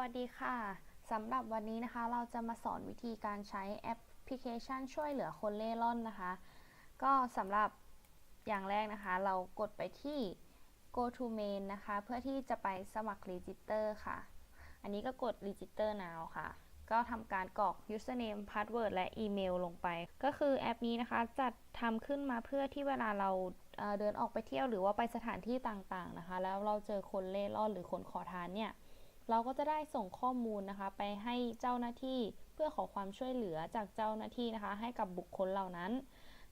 วัสดีค่ะสำหรับวันนี้นะคะ เราจะมาสอนวิธีการใช้แอปพลิเคชันช่วยเหลือคนเล่ร่อนนะคะ ก็สำหรับอย่างแรกนะคะ เรากดไปที่ go to main นะคะ เพื่อที่จะไปสมัคร register ค่ะ อันนี้ก็กด register now ค่ะ ก็ทำการกรอก username password และอีเมลลงไป ก็คือแอปนี้นะคะจัดทำขึ้นมาเพื่อที่เวลาเราเอ่อเดินออกไปเที่ยวหรือว่าไปสถานที่ต่างๆนะคะ แล้วเราเจอคนเล่ร่อนหรือคนขอทานเนี่ย เราก็จะได้ส่งข้อมูลนะคะ ไปให้เจ้าหน้าที่เพื่อขอความช่วยเหลือจากเจ้าหน้าที่นะคะ ให้กับบุคคลเหล่านั้น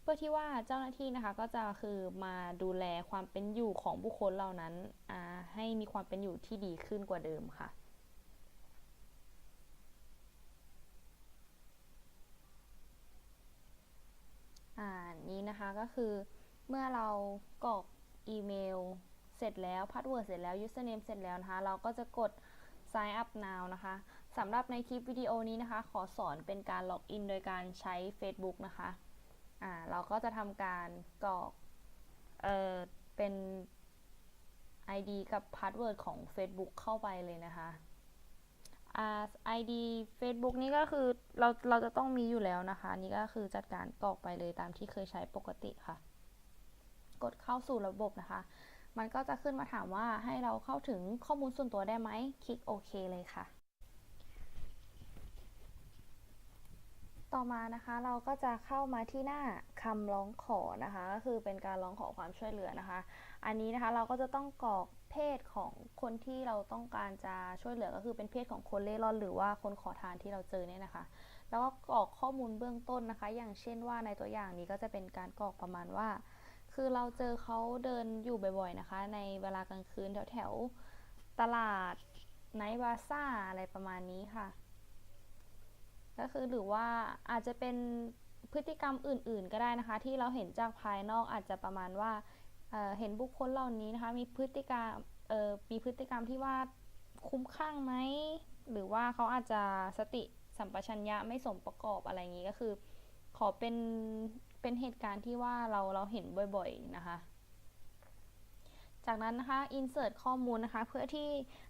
เพื่อที่ว่าเจ้าหน้าที่นะคะก็จะคือมาดูแลความเป็นอยู่ของบุคคลเหล่านั้นให้มีความเป็นอยู่ที่ดีขึ้นกว่าเดิมค่ะอ่านี้นะคะก็คือเมื่อเรากรอกอีเมลเสร็จแล้วพาสเวิร์ดเสร็จแล้ว username เสร็จแล้วนะคะ เราก็จะกด sign up now นะคะสำหรับในคลิปวิดีโอนี้นะคะ ขอสอนเป็นการล็อกอินโดยการใช้ Facebook นะคะอ่าเราก็จะทำการกรอกเอ่อเป็น ID กับพาสเวิร์ดของ Facebook เข้าไปเลยนะคะอ่า ID Facebook นี่ก็คือเราเราจะต้องมีอยู่แล้วนะคะนี่ก็คือจัดการกรอกไปเลยตามที่เคยใช้ปกติค่ะ กดเข้าสู่ระบบนะคะ มันก็จะขึ้นมาถามว่าให้เราเข้าถึงข้อมูลส่วนตัวได้ไหม คลิกโอเคเลยค่ะ ต่อมานะคะเราก็จะเข้ามาที่หน้าคำร้องขอนะคะก็คือเป็นการร้องขอความช่วยเหลือนะคะ อันนี้นะคะเราก็จะต้องกรอกเพศของคนที่เราต้องการจะช่วยเหลือก็คือเป็นเพศของคนเล่ร่อนหรือว่าคนขอทานที่เราเจอเนี่ยนะคะ แล้วก็กรอกข้อมูลเบื้องต้นนะคะ อย่างเช่นว่าในตัวอย่างนี้ก็จะเป็นการกรอกประมาณว่า คือเราเจอเขาเดินอยู่บ่อยๆนะคะ ในเวลากลางคืนแถวๆตลาดไนท์บาซ่าอะไรประมาณนี้ค่ะ ก็คือหรือว่าอาจจะเป็นพฤติกรรมอื่นๆ ก็ได้นะคะ ที่เราเห็นจากภายนอกอาจจะประมาณว่าเเห็นบุคคลเหล่านี้นะคะ มีพฤติกรรมมีพฤติกรรมที่ว่าคุ้มข้างไหมหรือว่าเขาอาจจะสติสัมปชัญญะไม่สมประกอบอะไรอย่างนี้ก็คือ ขอเป็น เป็นเหตุการณ์ที่ว่าเราเราเห็นบ่อยๆนะคะ จากนั้นนะคะ insert ข้อมูลนะคะ เพื่อที่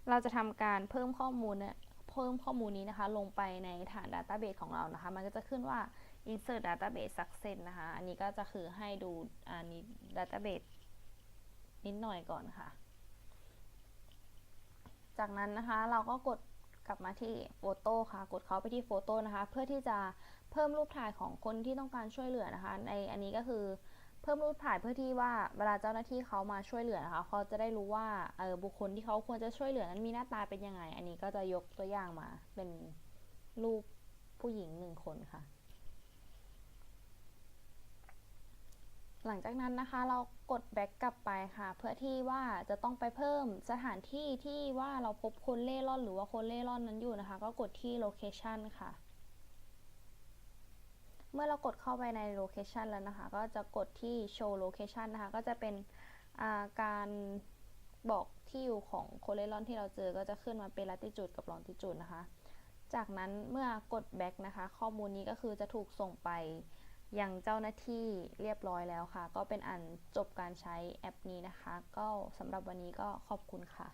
เราจะทำการเพิ่มข้อมูลเนี่ยเพิ่มข้อมูลนี้นะคะ ลงไปในฐาน Database ของเรานะคะ มันก็จะขึ้นว่า insert database success นะคะ อันนี้ก็จะคือให้ดูอันนี้ database นิดหน่อยก่อนค่ะ จากนั้นนะคะเราก็กด กลับมาที่โฟโต้ค่ะ กดเข้าไปที่โฟโต้นะคะ เพื่อที่จะเพิ่มรูปถ่ายของคนที่ต้องการช่วยเหลือนะคะ ในอันนี้ก็คือเพิ่มรูปถ่ายเพื่อที่ว่าเวลาเจ้าหน้าที่เขามาช่วยเหลือนะคะเขาจะได้รู้ว่าเออบุคคลที่เขาควรจะช่วยเหลือนั้นมีหน้าตาเป็นยังไง อันนี้ก็จะยกตัวอย่างมาเป็นรูปผู้หญิงหนึ่งคนค่ะ หลังจากนั้นนะคะเรากดแบ็กกลับไปค่ะ เพื่อที่ว่าจะต้องไปเพิ่มสถานที่ที่ว่าเราพบคนเล่ร่อนหรือว่าคนเล่ร่อนนั้นอยู่นะคะ ก็กดที่ location ค่ะ เมื่อเรากดเข้าไปใน location แล้วนะคะ ก็จะกดที่ show location นะคะ ก็จะเป็นอาการบอกที่อยู่ของคนเล่ร่อนที่เราเจอ ก็จะขึ้นมาเป็น latitude กับ longitude นะคะ จากนั้นเมื่อกด back นะคะ ข้อมูลนี้ก็คือจะถูกส่งไป ยังเจ้าหน้าที่เรียบร้อยแล้วค่ะ ก็เป็นอันจบการใช้แอปนี้นะคะ ก็สำหรับวันนี้ก็ขอบคุณค่ะ